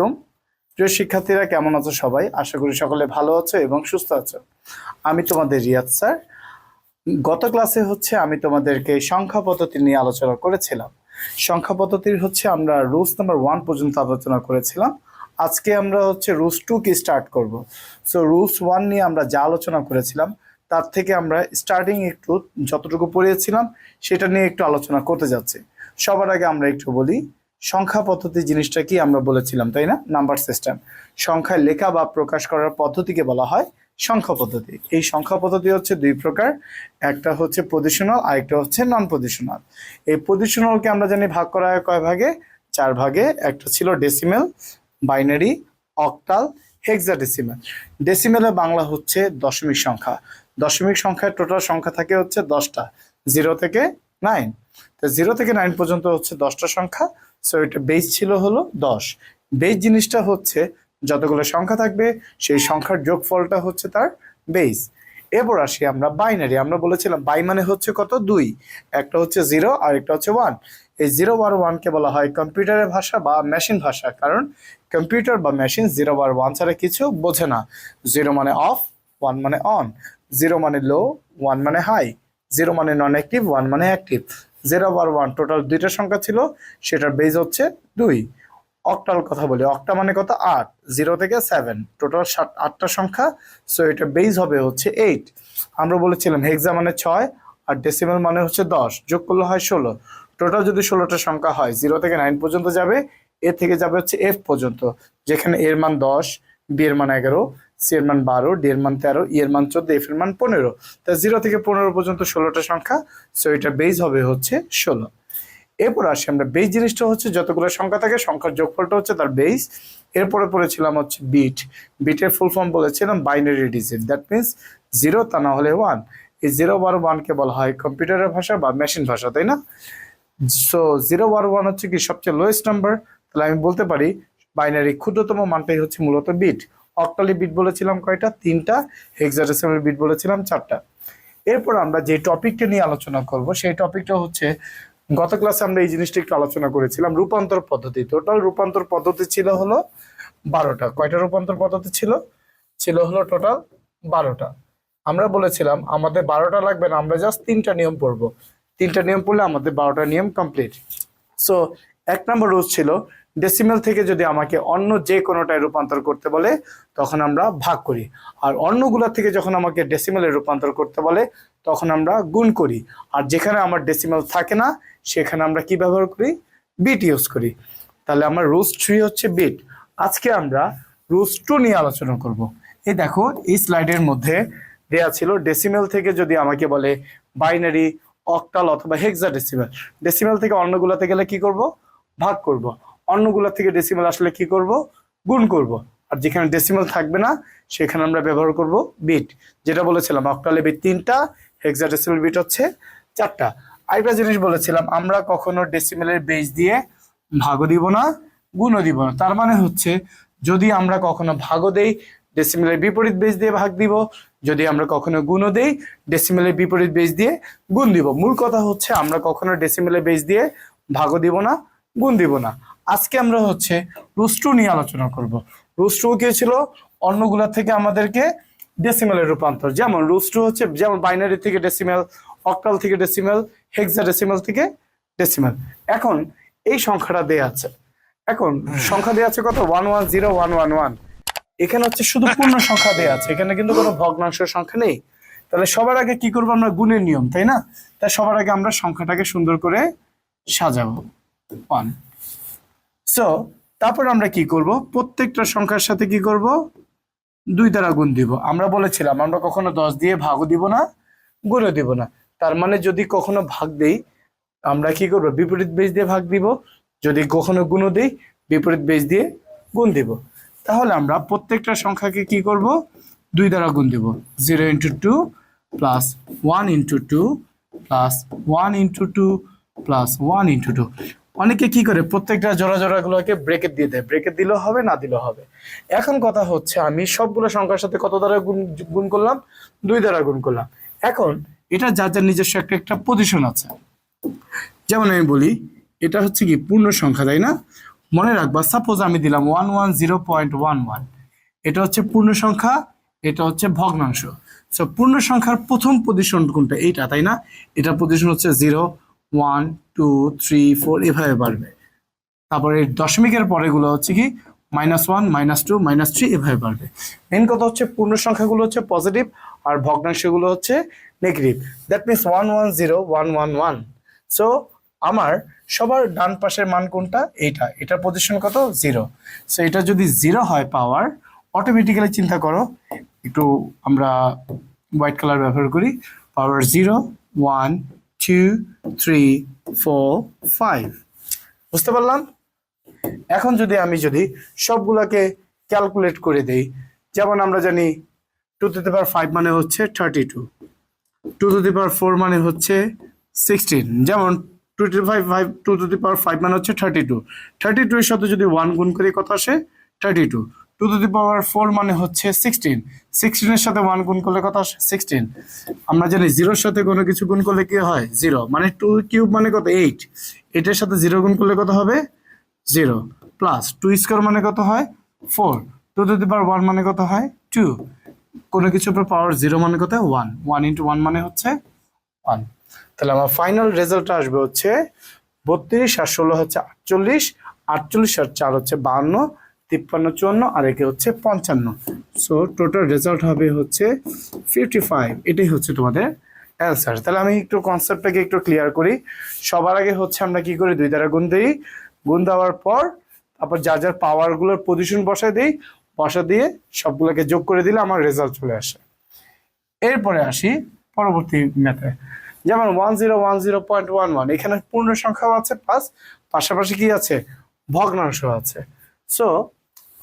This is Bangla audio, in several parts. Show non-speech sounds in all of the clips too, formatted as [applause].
আলাইকুম। প্রিয় শিক্ষার্থীরা, কেমন আছো সবাই? আশা করি সকলে ভালো আছো এবং সুস্থ আছো। আমি তোমাদের রিয়াদ স্যার। গত ক্লাসে হচ্ছে আমি তোমাদেরকে সংখ্যা পদ্ধতি নিয়ে আলোচনা করেছিলাম। সংখ্যা পদ্ধতির হচ্ছে আমরা রুলস নাম্বার ওয়ান পর্যন্ত আলোচনা করেছিলাম। আজকে আমরা হচ্ছে রুলস টু কি স্টার্ট করব। সো রুলস ওয়ান নিয়ে আমরা যা আলোচনা করেছিলাম, তার থেকে আমরা স্টার্টিং একটু যতটুকু পড়িয়েছিলাম, সেটা নিয়ে একটু আলোচনা করতে যাচ্ছি। সবার আগে আমরা একটু বলি সংখ্যা পদ্ধতি জিনিসটা কি আমরা বলেছিলাম, তাই না? নাম্বার সিস্টেম সংখ্যায় লেখা বা প্রকাশ করার পদ্ধতিকে বলা হয় সংখ্যা পদ্ধতি। এই সংখ্যা পদ্ধতি হচ্ছে দুই প্রকার। একটা হচ্ছে পজিশনাল আরেকটা হচ্ছে নন পজিশনাল এই পজিশনালকে আমরা জানি ভাগ করা হয় কয় ভাগে? চার ভাগে। একটা ছিল ডেসিমেল বাইনারি অক্টাল হেক্সাডেসিমেল ডেসিমেলে বাংলা হচ্ছে দশমিক সংখ্যা। দশমিক সংখ্যার টোটাল সংখ্যা থাকে হচ্ছে দশটা। জিরো থেকে নাইন তো জিরো থেকে নাইন পর্যন্ত হচ্ছে দশটা সংখ্যা। সো এটা বেস ছিল হলো দশ। বেস জিনিসটা হচ্ছে যতগুলো সংখ্যা থাকবে, সেই সংখ্যার যোগফলটা হচ্ছে তার বেস এরপর আসি আমরা বাইনারি আমরা বলেছিলাম বাই মানে হচ্ছে কত? দুই। একটা হচ্ছে জিরো আর একটা হচ্ছে ওয়ান এই জিরো বার ওয়ানকে বলা হয় কম্পিউটারের ভাষা বা মেশিন ভাষা। কারণ কম্পিউটার বা মেশিন জিরো বার ওয়ান ছাড়া কিছু বোঝে না। জিরো মানে অফ ওয়ান মানে অন জিরো মানে লো ওয়ান মানে হাই জিরো মানে নন অ্যাক্টিভ ওয়ান মানে অ্যাক্টিভ জিরো বার ওয়ান টোটাল দুইটা সংখ্যা ছিল, সেটার বেজ হচ্ছে দুই। অক্টাল কথা বলি অক্টা মানে কত? আট। জিরো থেকে সেভেন টোটাল সাত, আটটা সংখ্যা সো এটা বেজ হবে হচ্ছে এইট আমরা বলেছিলাম হেক্সা মানে ছয়, আর ডেসিমেল মানে হচ্ছে দশ, যোগ করলে হয় ষোলো। টোটাল যদি ষোলোটা সংখ্যা হয় জিরো থেকে নাইন পর্যন্ত যাবে, এ থেকে যাবে হচ্ছে এফ পর্যন্ত, যেখানে এর মান দশ বি এর মান এগারো সি এর মান বারো, ডি এর মান তেরো, ই এর মান চোদ্দ, এফ এর মান পনেরো। তা জিরো থেকে পনেরো পর্যন্ত ষোলোটা সংখ্যা সো এটা বেজ হবে হচ্ছে ষোলো। এরপর আসি আমরা বেজ জিনিসটা হচ্ছে যতগুলো সংখ্যা থাকে, সংখ্যার যোগফলটা হচ্ছে তার বেস এরপরে পড়েছিলাম হচ্ছে বিট বিটের ফুল ফর্ম বলেছিলাম binary digit that means zero তা না হলে ওয়ান এই জিরো বার ওয়ানকে বলা হয় কম্পিউটারের ভাষা বা মেশিন ভাষা, তাই না? সো জিরো বার ওয়ান হচ্ছে কি সবচেয়ে লোয়েস্ট নাম্বার তাহলে আমি বলতে পারি বাইনারি ক্ষুদ্রতম মানটাই হচ্ছে মূলত বিট অক্টালি বিট বলেছিলাম কয়টা? তিনটা। হেক্সাডেসিমাল বিট বলেছিলাম চারটা। এরপর আমরা যে টপিকটা নিয়ে আলোচনা করব, সেই টপিকটা হচ্ছে গত ক্লাসে আমরা এই জিনিসটা একটু আলোচনা করেছিলাম, রূপান্তর পদ্ধতি। টোটাল রূপান্তর পদ্ধতি ছিল হলো বারোটা। কয়টা রূপান্তর পদ্ধতি ছিল? ছিল হলো টোটাল বারোটা। আমরা বলেছিলাম, আমাদের বারোটা লাগবে না, আমরা জাস্ট তিনটা নিয়ম পড়ব। তিনটা নিয়ম পড়লে আমাদের বারোটা নিয়ম কমপ্লিট সো এক নম্বর রুলস ছিল ডেসিমেল থেকে যদি আমাকে অন্য যে কোনোটায় রূপান্তর করতে বলে, তখন আমরা ভাগ করি। আর অন্যগুলা থেকে যখন আমাকে ডেসিমেলে রূপান্তর করতে বলে, তখন আমরা গুণ করি। আর যেখানে আমার ডেসিমেল থাকে না, সেখানে আমরা কি ব্যবহার করি? বিট ইউজ করি। তাহলে আমার রুলস থ্রি হচ্ছে বিট আজকে আমরা রুলস টু নিয়ে আলোচনা করব। এই দেখো, এই স্লাইডের মধ্যে দেয়া ছিল ডেসিমেল থেকে যদি আমাকে বলে বাইনারি অক্টাল অথবা হেক্সা ডেসিমেল ডেসিমেল থেকে অন্যগুলোতে গেলে কি করব? ভাগ করব। অন্যগুলো থেকে ডেসিমেল আসলে কি করব? গুণ করব। আর যেখানে ডেসিমেল থাকবে না, সেখানে আমরা ব্যবহার করব বিট যেটা বলেছিলাম অক্টালে বিট তিনটা হেক্সা ডেসিমেল বিট হচ্ছে চারটা। আরেকটা জিনিস বলেছিলাম, আমরা কখনো ডেসিমেলের বেস দিয়ে ভাগও দিব না, গুণও দিব না। তার মানে হচ্ছে, যদি আমরা কখনো ভাগও দেই ডেসিমেলের বিপরীত বেস দিয়ে ভাগ দিব। যদি আমরা কখনো গুণও দেই ডেসিমেলের বিপরীত বেস দিয়ে গুণ দিব। মূল কথা হচ্ছে, আমরা কখনো ডেসিমেলের বেস দিয়ে ভাগও দিব না, গুণ দিব না। আজকে আমরা হচ্ছে রুস্টু নিয়ে আলোচনা করব। রুস্টু কি ছিল? অন্যগুলা থেকে আমাদেরকে ডেসিমেলের রূপান্তর। যেমন রুস্টু হচ্ছে, যেমন বাইনারি থেকে ডেসিমেল অক্টাল থেকে ডেসিমেল হেক্সা ডেসিমেল থেকে ডেসিমেল এখন এই সংখ্যাটা দেয়া আছে। এখন সংখ্যা দেয়া আছে কত? One one zero one one one এখানে হচ্ছে শুধু পূর্ণ সংখ্যা দেয়া আছে। এখানে কিন্তু কোনো ভগ্নাংশের সংখ্যা নেই। তাহলে সবার আগে কি করব আমরা? গুণের নিয়ম, তাই না? তাই সবার আগে আমরা সংখ্যাটাকে সুন্দর করে সাজাবো। ওয়ান সো তারপর আমরা কি করব? প্রত্যেকটা সংখ্যার সাথে কি করব? দুই দ্বারা গুণ দিব। আমরা বলেছিলাম, আমরা কখনো দশ দিয়ে ভাগও দিব না, গুণও দিব না। তার মানে যদি কখনো ভাগ দেই, আমরা কি করব? বিপরীত বেজ দিয়ে ভাগ দিব। যদি কখনো গুণও দেই, বিপরীত বেজ দিয়ে গুণ দিব। তাহলে আমরা প্রত্যেকটা সংখ্যাকে কি করব? দুই দ্বারা গুণ দিব। Zero into two plus one into two plus one into two plus one into two অনেকে কি করে, প্রত্যেকটা জোড়া জোড়াগুলোকে ব্রেকেট দিয়ে দেয়। ব্রেকেট দিলেও হবে, না দিলেও হবে। এখন কথা হচ্ছে, আমি সবগুলো সংখ্যার সাথে কত দ্বারা গুণ গুণ করলাম? দুই দ্বারা গুণ করলাম। এখন, এটা যার যার নিজস্ব একটা একটা পজিশন আছে। যেমন আমি বলি, এটা হচ্ছে কি পূর্ণ সংখ্যা, তাই না? মনে রাখবা সাপোজ আমি দিলাম one one zero point one one এটা হচ্ছে পূর্ণ সংখ্যা, এটা হচ্ছে ভগ্নাংশ। সো পূর্ণ সংখ্যার প্রথম পজিশন কোনটা? এইটা, তাই না? এটা পজিশন হচ্ছে zero one two three four এভাবে বাড়বে। তারপরে দশমিকের পরেগুলো হচ্ছে কি? Minus one minus two minus three এভাবে বাড়বে। মেন কথা হচ্ছে পূর্ণ সংখ্যাগুলো হচ্ছে পজিটিভ আর ভগ্নাংশগুলো হচ্ছে negative that means one one zero one one one so আমার সবার ডান পাশের মান কোনটা? এইটা। এটার পজিশন কত? জিরো সো এটা যদি জিরো হয় পাওয়ার অটোমেটিক্যালি চিন্তা করো, একটু আমরা হোয়াইট কালার ব্যবহার করি। Power zero one two three four five বুঝতে পারলাম? এখন যদি আমি যদি সবগুলোকে ক্যালকুলেট করে দেই, যেমন আমরা জানি two to the power five মানে হচ্ছে thirty two two to the power four মানে হচ্ছে সিক্সটিন যেমন two two five five two to the power five মানে হচ্ছে থার্টি টু থার্টি টু এর সাথে যদি ওয়ান গুণ করি কত আসে thirty two two to the power four মানে হচ্ছে সিক্সটিন সিক্সটিনের সাথে ওয়ান গুণ করলে কত আসে? সিক্সটিন আমরা জানি জিরোর সাথে কোনো কিছু গুণ করলে কি হয়? জিরো মানে টু কিউব মানে কত? এইট এইটের সাথে জিরো গুণ করলে কত হবে? জিরো প্লাস টু স্কোয়ার মানে কত হয়? Four two to the power one মানে কত হয়? টু কোনো কিছুর উপর পাওয়ার জিরো মানে কত? ওয়ান ওয়ান ইন্টু ওয়ান মানে হচ্ছে ওয়ান তাহলে আমার ফাইনাল রেজাল্টটা আসবে হচ্ছে বত্রিশ আর ষোলো হচ্ছে আটচল্লিশ। আটচল্লিশ আর চার হচ্ছে বাহান্ন। তিপ্পান্ন, চুয়ান্ন, আর একে হচ্ছে পঞ্চান্ন। সো টোটাল রেজাল্ট হবে হচ্ছে ফিফটি ফাইভ এটাই হচ্ছে তোমাদের অ্যান্সার তাহলে আমি একটু কনসেপ্টটাকে একটু ক্লিয়ার করি। সবার আগে হচ্ছে আমরা কি করি? দুই দ্বারা গুণ দিই। গুণ দেওয়ার পর তারপর যার যার পাওয়ারগুলোর পজিশন বসায় দিই। বসা দিয়ে সবগুলোকে যোগ করে দিলে আমার রেজাল্ট চলে আসে। এরপরে আসি পরবর্তী ম্যাথে যেমন one zero one zero point one one এখানে পূর্ণ সংখ্যাও আছে প্লাস পাশাপাশি কি আছে? ভগ্নাংশ আছে। সো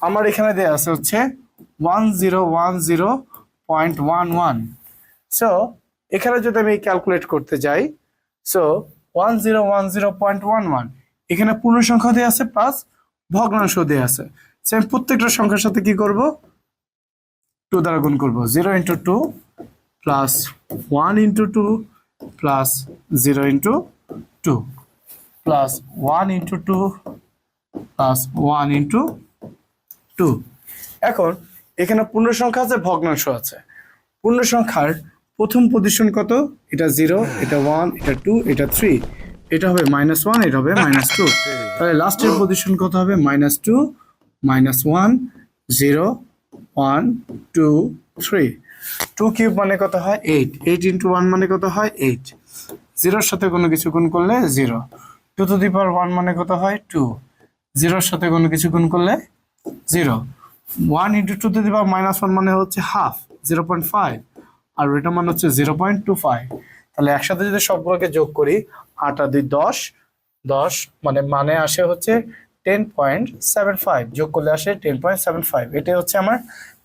আমার এখানে দেওয়া আছে হচ্ছে one zero one zero point one one so এখানে যদি আমি ক্যালকুলেট করতে যাই so one zero one zero point one one এখানে পূর্ণ সংখ্যা দেওয়া আছে প্লাস ভগ্নাংশ দেওয়া আছে। সেম প্রত্যেকটা সংখ্যার সাথে কি করব? টু দ্বারা গুণ করব। Zero into two plus one into two plus zero into two plus one into two plus one into two এখন এখানে পূর্ণ সংখ্যা আছে, ভগ্নাংশ আছে। পূর্ণ সংখ্যার প্রথম পজিশন কত? এটা জিরো এটা ওয়ান এটা টু এটা থ্রি এটা হবে মাইনাস ওয়ান এটা হবে মাইনাস টু তাহলে লাস্টের পজিশন কত হবে? Minus two minus one zero one two three two cube মানে কত হয়? এইট এইট ইন্টু ওয়ান মানে কত হয়? এইট জিরোর সাথে কোনো কিছু গুণ করলে zero two to the power one মানে কত হয়? টু জিরোর সাথে কোনো কিছু গুণ করলে zero. One into two to the power minus one মানে হচ্ছে হাফ, জিরো পয়েন্ট ফাইভ। আর ওইটা মানে হচ্ছে জিরো পয়েন্ট টু ফাইভ। তাহলে একসাথে যদি সবগুলোকে যোগ করি, আট আর দুই দশ দশ মানে মানে আসে হচ্ছে টেন পয়েন্ট সেভেন ফাইভ। যোগ করলে আসে টেন পয়েন্ট সেভেন ফাইভ। এটাই হচ্ছে আমার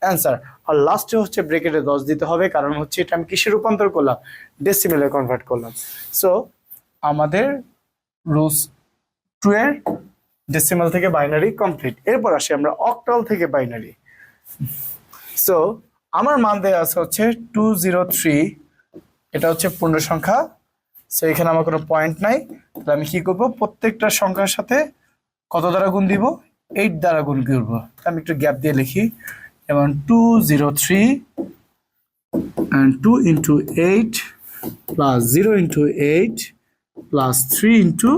অ্যান্সার। আর লাস্টে হচ্ছে ব্রেকেটে দশ দিতে হবে, কারণ হচ্ছে এটা আমি কিসে রূপান্তর করলাম? ডেসিমেলে কনভার্ট করলাম। সো আমাদের রুলস টু এর ডেসিমাল থেকে বাইনারি কমপ্লিট এরপর আসি আমরা অক্টাল থেকে বাইনারি সো আমার মান দেওয়া আছে হচ্ছে টু জিরো থ্রি এটা হচ্ছে পূর্ণ সংখ্যা। সো এখানে আমার কোনো পয়েন্ট নাই। তাহলে আমি কি করব? প্রত্যেকটা সংখ্যার সাথে কত দ্বারা গুণ দিব? এইট দ্বারা গুণ করব? আমি একটু গ্যাপ দিয়ে লিখি। এবং two zero three and two into eight plus zero into eight plus three into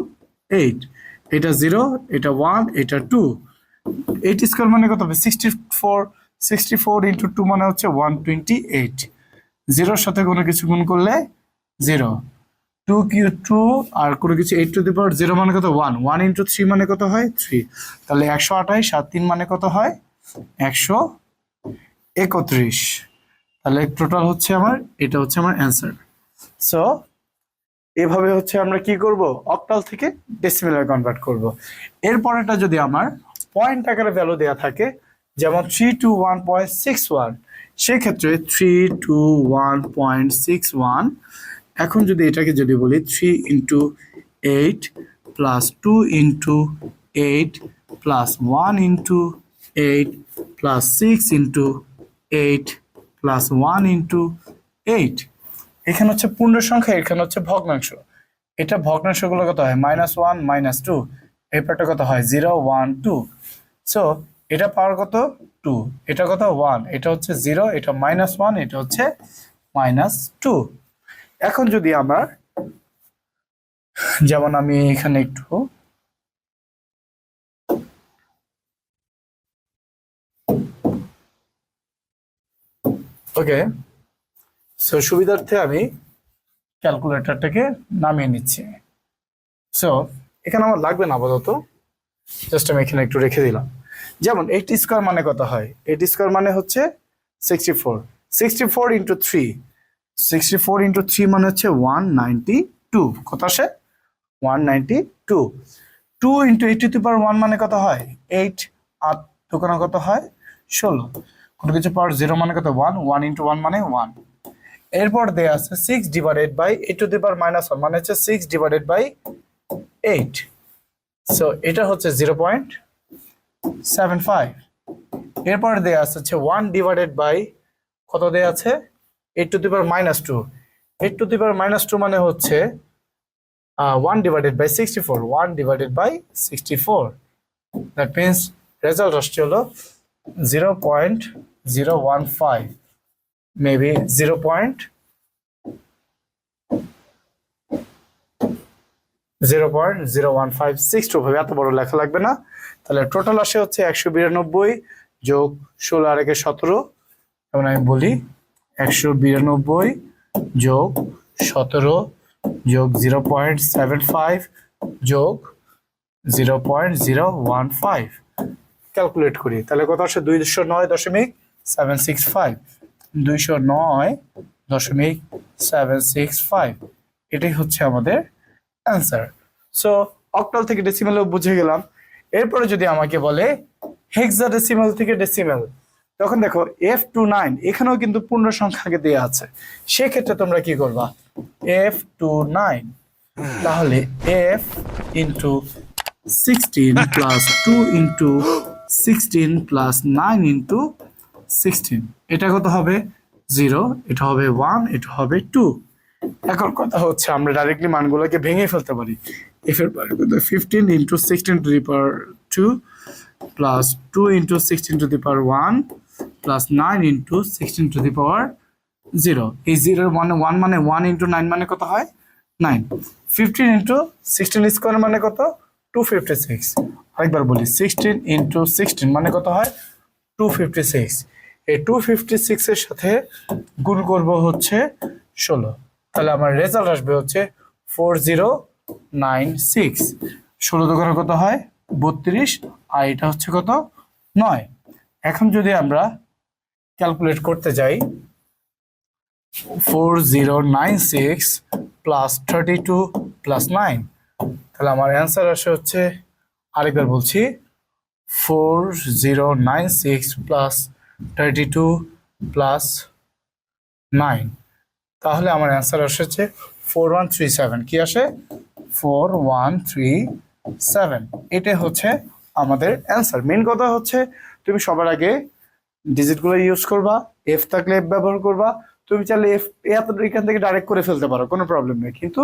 eight এটা জিরো এটা ওয়ান এটা টু এইট স্কোয়ার মানে কত হবে? Sixty four sixty four into two মানে হচ্ছে ওয়ান টোয়েন্টি এইট জিরোর সাথে কোনো কিছু গুণ করলে জিরো টু কিউ টু আর কোনো কিছু eight to the power zero মানে কত? ওয়ান ওয়ান ইন্টু থ্রি মানে কত হয়? থ্রি তাহলে একশো আঠাইশ সাত তিন মানে কত হয়? একশো একত্রিশ। তাহলে টোটাল হচ্ছে আমার, এটা হচ্ছে আমার অ্যান্সার সো এভাবে হচ্ছে আমরা কি করব? অক্টাল থেকে ডেসিমেলে কনভার্ট করব। এরপরেটা যদি আমার পয়েন্ট আকারে ভ্যালু দেওয়া থাকে, যেমন three two one point six one সেক্ষেত্রে three two one point six one এখন যদি এটাকে যদি বলি three into eight plus two into eight plus one into eight plus six into eight plus one into eight এখানে হচ্ছে পূর্ণ সংখ্যা, এখানে হচ্ছে ভগ্নাংশ। এটা ভগ্নাংশ ভগ্নাংশগুলো কত হয়? মাইনাস ওয়ান মাইনাস টু এই পার্টটা কত হয়? জিরো ওয়ান টু সো এটা পাওয়ার কত? টু এটা কত? ওয়ান এটা হচ্ছে জিরো এটা মাইনাস ওয়ান এটা হচ্ছে মাইনাস টু এখন যদি আমরা, যেমন আমি এখানে একটু ওকে সো সুবিধার্থে আমি ক্যালকুলেটরটাকে নামিয়ে নিচ্ছি। সো এখানে আমার লাগবে না আপাতত। জাস্ট আমি এখানে একটু রেখে দিলাম। যেমন এইট স্কোয়ার মানে কত হয়? এইট স্কোয়ার মানে হচ্ছে sixty four sixty four into three sixty four into three মানে হচ্ছে ওয়ান নাইনটি টু কত আসে? One ninety two two into eight to power one মানে কত হয়? এইট আর দোকানে কত হয়? ষোলো। কোনো কিছু পাওয়ার জিরো মানে কত? ওয়ান ওয়ান ইন্টু ওয়ান মানে ওয়ান এরপর দেয়া আছে six divided by eight to the power minus one মানে হচ্ছে six divided by eight so এটা হচ্ছে জিরো পয়েন্ট সেভেন ফাইভ এরপর দেয়া আছে হচ্ছে ওয়ান ডিভাইডেড বাই কত দেয়া আছে? Eight to the power minus two eight to the power minus two মানে হচ্ছে one divided by sixty four one divided by sixty four that means result আসছে হলো zero point zero one five maybe 0 point? 0.01562 ভাবে এত বড় লেখা লাগবে না। তাহলে টোটাল আসে হচ্ছে 192 যোগ 16 আর 1 17 তাহলে আমি বলি 192 যোগ 17 যোগ 0.75 যোগ 0.015 ক্যালকুলেট করি। তাহলে কত আসে? 209.765 দুইশো নয় দশমিক সেভেন সিক্স ফাইভ। এটাই হচ্ছে আমাদের অ্যান্সার সো অক্টাল থেকে ডেসিমেলও বুঝে গেলাম। এরপরে যদি আমাকে বলে হেক্সা ডেসিমেল থেকে ডেসিমেল তখন দেখো এফ টু নাইন এখানেও কিন্তু পূর্ণ সংখ্যাকে দেওয়া আছে। সেক্ষেত্রে তোমরা কি করবা? এফ টু নাইন তাহলে F into sixteen plus two into sixteen plus nine into sixteen এটা কত হবে? জিরো এটা হবে ওয়ান এটা হবে টু এখন কথা হচ্ছে আমরা ডাইরেক্টলি মানগুলোকে ভেঙে ফেলতে পারি। এফ এর পাওয়ার কত? Fifteen into sixteen to the power two plus two into sixteen to the power one plus nine into sixteen to the power zero এই জিরোর মানে ওয়ান মানে ওয়ান ইন্টু নাইন মানে কত হয়? Nine fifteen into sixteen square মানে কত? টু ফিফটি সিক্স আরেকবার বলি সিক্সটিন ইন্টু সিক্সটিন মানে কত হয়? টু ফিফটি সিক্স এই টু ফিফটি সিক্সের সাথে গুণ করব হচ্ছে ষোলো। তাহলে আমার রেজাল্ট আসবে হচ্ছে ফোর জিরো নাইন সিক্স ষোলো দোকানে কত হয়? বত্রিশ। আর এটা হচ্ছে কত? নয়। এখন যদি আমরা ক্যালকুলেট করতে যাই four zero nine six plus thirty two plus nine তাহলে আমার অ্যান্সার আসে হচ্ছে, আরেকবার বলছি four zero nine six plus thirty two plus nine তাহলে আমার অ্যান্সার আসছে ফোর ওয়ান থ্রি সেভেন কি আসে? ফোর ওয়ান থ্রি সেভেন এটাই হচ্ছে আমাদের অ্যান্সার মেন কথা হচ্ছে, তুমি সবার আগে ডিজিটগুলো ইউজ করবা এফ থাকলে এফ ব্যবহার করবা। তুমি চাইলে এফ এত এখান থেকে ডাইরেক্ট করে ফেলতে পারো, কোনো প্রবলেম নেই। কিন্তু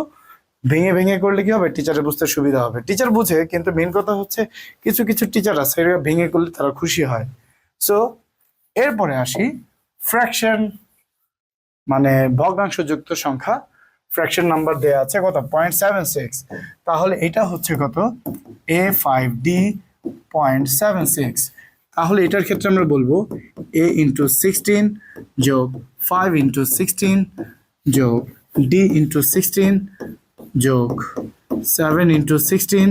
ভেঙে ভেঙে করলে কি হবে? টিচারের বুঝতে সুবিধা হবে। টিচার বুঝে, কিন্তু মেন কথা হচ্ছে, কিছু কিছু টিচার আছে ভেঙে করলে তারা খুশি হয়। সো এরপরে আসি ফ্র্যাকশন মানে ভগ্নাংশযুক্ত সংখ্যা ফ্র্যাকশন নাম্বার দেয়া আছে কত? পয়েন্ট সেভেন সিক্স তাহলে এটা হচ্ছে কত? A five D point seven six তাহলে এটার ক্ষেত্রে আমরা বলব এ ইন্টু সিক্সটিন যোগ ফাইভ ইন্টু সিক্সটিন যোগ ডি ইন্টু সিক্সটিন যোগ সেভেন ইন্টু সিক্সটিন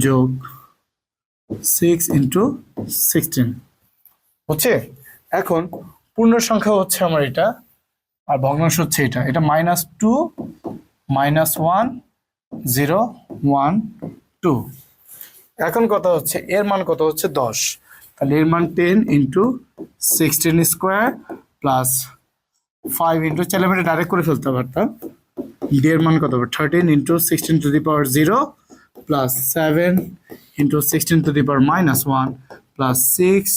যোগ সিক্স ইন্টু সিক্সটিন হচ্ছে? এখন পূর্ণ সংখ্যা হচ্ছে আমার এটা, আর ভগ্নাংশ হচ্ছে এটা। এটা minus two minus one zero one two এখন কথা হচ্ছে? এর মান কত হচ্ছে? দশ। তাহলে এর মান ten into sixteen square plus five into চাইলে আমি ডাইরেক্ট করে ফেলতে পারতাম। ডি এর মান কত হবে? Thirteen into sixteen to the power zero plus seven into sixteen to the power minus one plus six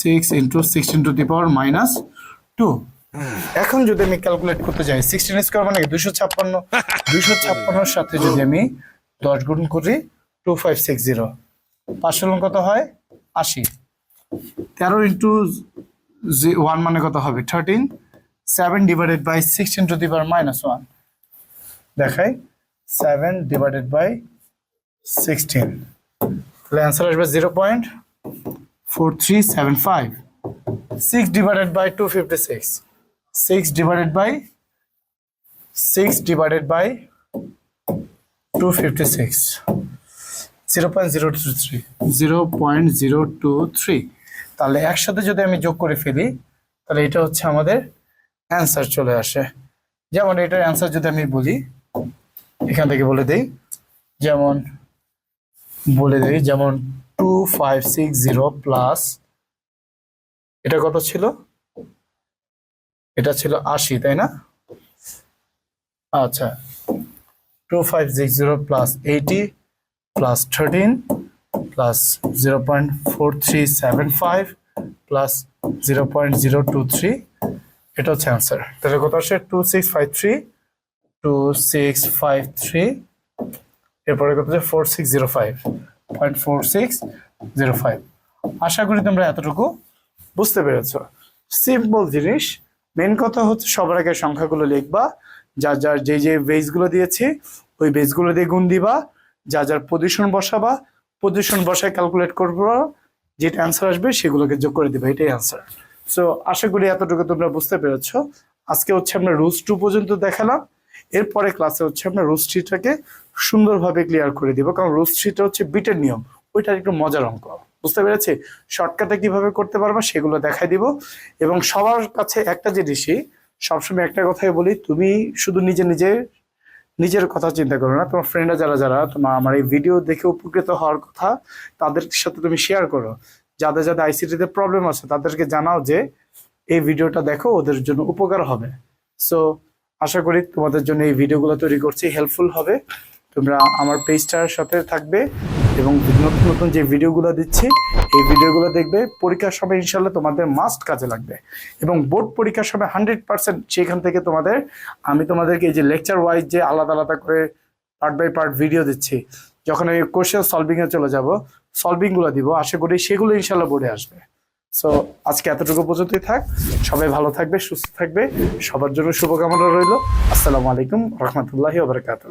six into sixteen to the power minus two এখন যদি আমি ক্যালকুলেট করতে যাই সিক্সটিন স্কোয়ার মানে দুশো ছাপ্পান্ন [laughs] দুশো ছাপ্পান্নর সাথে যদি আমি দশ গুণ করি টু ফাইভ সিক্স জিরো পাঁচশো লং কত হয়? আশি। তেরো ইন্টু ওয়ান মানে কত হবে? Thirteen seven divided by sixteen to the power minus one দেখাই। সেভেন ডিভাইডেড বাই সিক্সটিন তাহলে অ্যান্সার আসবে zero point four three seven five six divided by two fifty six six divided by six divided by two fifty six zero point zero two three zero point zero two three তাহলে একসাথে যদি আমি যোগ করে ফেলি তাহলে এটা হচ্ছে আমাদের অ্যান্সার চলে আসে। যেমন এটার অ্যান্সার যদি আমি বলি এখান থেকে বলে দেই যেমন বলে দেই যেমন two five six zero plus এটা কত ছিল? এটা ছিল আশি, তাই না? আচ্ছা two five six zero plus eighty plus thirteen plus zero point four three seven five plus zero point zero two three এটা হচ্ছে অ্যান্সার তাহলে কত আসে? Two six five three two six five three এরপরে কত হচ্ছে four six zero five point four six zero five আশা করি তোমরা এতটুকু বুঝতে পেরেছ। সিম্পল জিনিস। মেন কথা হচ্ছে সবার আগে সংখ্যাগুলো লিখবা। যা যার যে যে বেসগুলো দিয়েছি, ওই বেসগুলো দিয়ে গুণ দিবা। যা, যার পজিশন বসাবা পজিশন বসায় ক্যালকুলেট করব। যেটা অ্যান্সার আসবে, সেগুলোকে যোগ করে দিবা। এটাই অ্যান্সার সো আশা করি এতটুকু তোমরা বুঝতে পেরেছ। আজকে হচ্ছে আমরা রুলস টু পর্যন্ত দেখালাম। এরপরে ক্লাসে হচ্ছে আমরা রুলস থ্রিটাকে সুন্দরভাবে ক্লিয়ার করে দিব। কারণ রুলস থ্রিটা হচ্ছে বিটের নিয়ম। ওইটার একটু মজার অঙ্ক বুঝতে পেরেছি? শর্টকাটে কীভাবে করতে পারবা সেগুলো দেখাই দিব। এবং সবার কাছে একটা জিনিসই সবসময় একটা কথাই বলি, তুমি শুধু নিজে নিজে, নিজের কথা চিন্তা করো না। তোমার ফ্রেন্ডরা যারা যারা, তোমার আমার এই ভিডিও দেখে উপকৃত হওয়ার কথা, তাদের সাথে তুমি শেয়ার করো। যাদের যাদের আইসিটিতে প্রবলেম আছে, তাদেরকে জানাও যে, এই ভিডিওটা দেখো, ওদের জন্য উপকার হবে। সো আশা করি তোমাদের জন্য এই ভিডিওগুলো তৈরি করছি হেল্পফুল হবে। তোমরা আমার পেজটার সাথে থাকবে এবং নতুন নতুন যে ভিডিওগুলো দিচ্ছি, এই ভিডিওগুলো দেখবে। পরীক্ষার সময় ইনশাল্লাহ তোমাদের মাস্ট কাজে লাগবে। এবং বোর্ড পরীক্ষার সময় হান্ড্রেড পার্সেন্ট সেখান থেকে তোমাদের, আমি তোমাদেরকে এই যে লেকচার ওয়াইজ যে আলাদা আলাদা করে পার্ট বাই পার্ট ভিডিও দিচ্ছি, যখন এই কোশ্চেন সলভিংয়ে চলে যাব সলভিংগুলো দিব, আশা করি সেগুলো ইনশাল্লাহ বোর্ডে আসবে। সো আজকে এতটুকু পর্যন্তই থাক। সবাই ভালো থাকবে, সুস্থ থাকবে। সবার জন্য শুভকামনা রইল। আসসালামু আলাইকুম রহমতুল্লাহি ওবরাকাত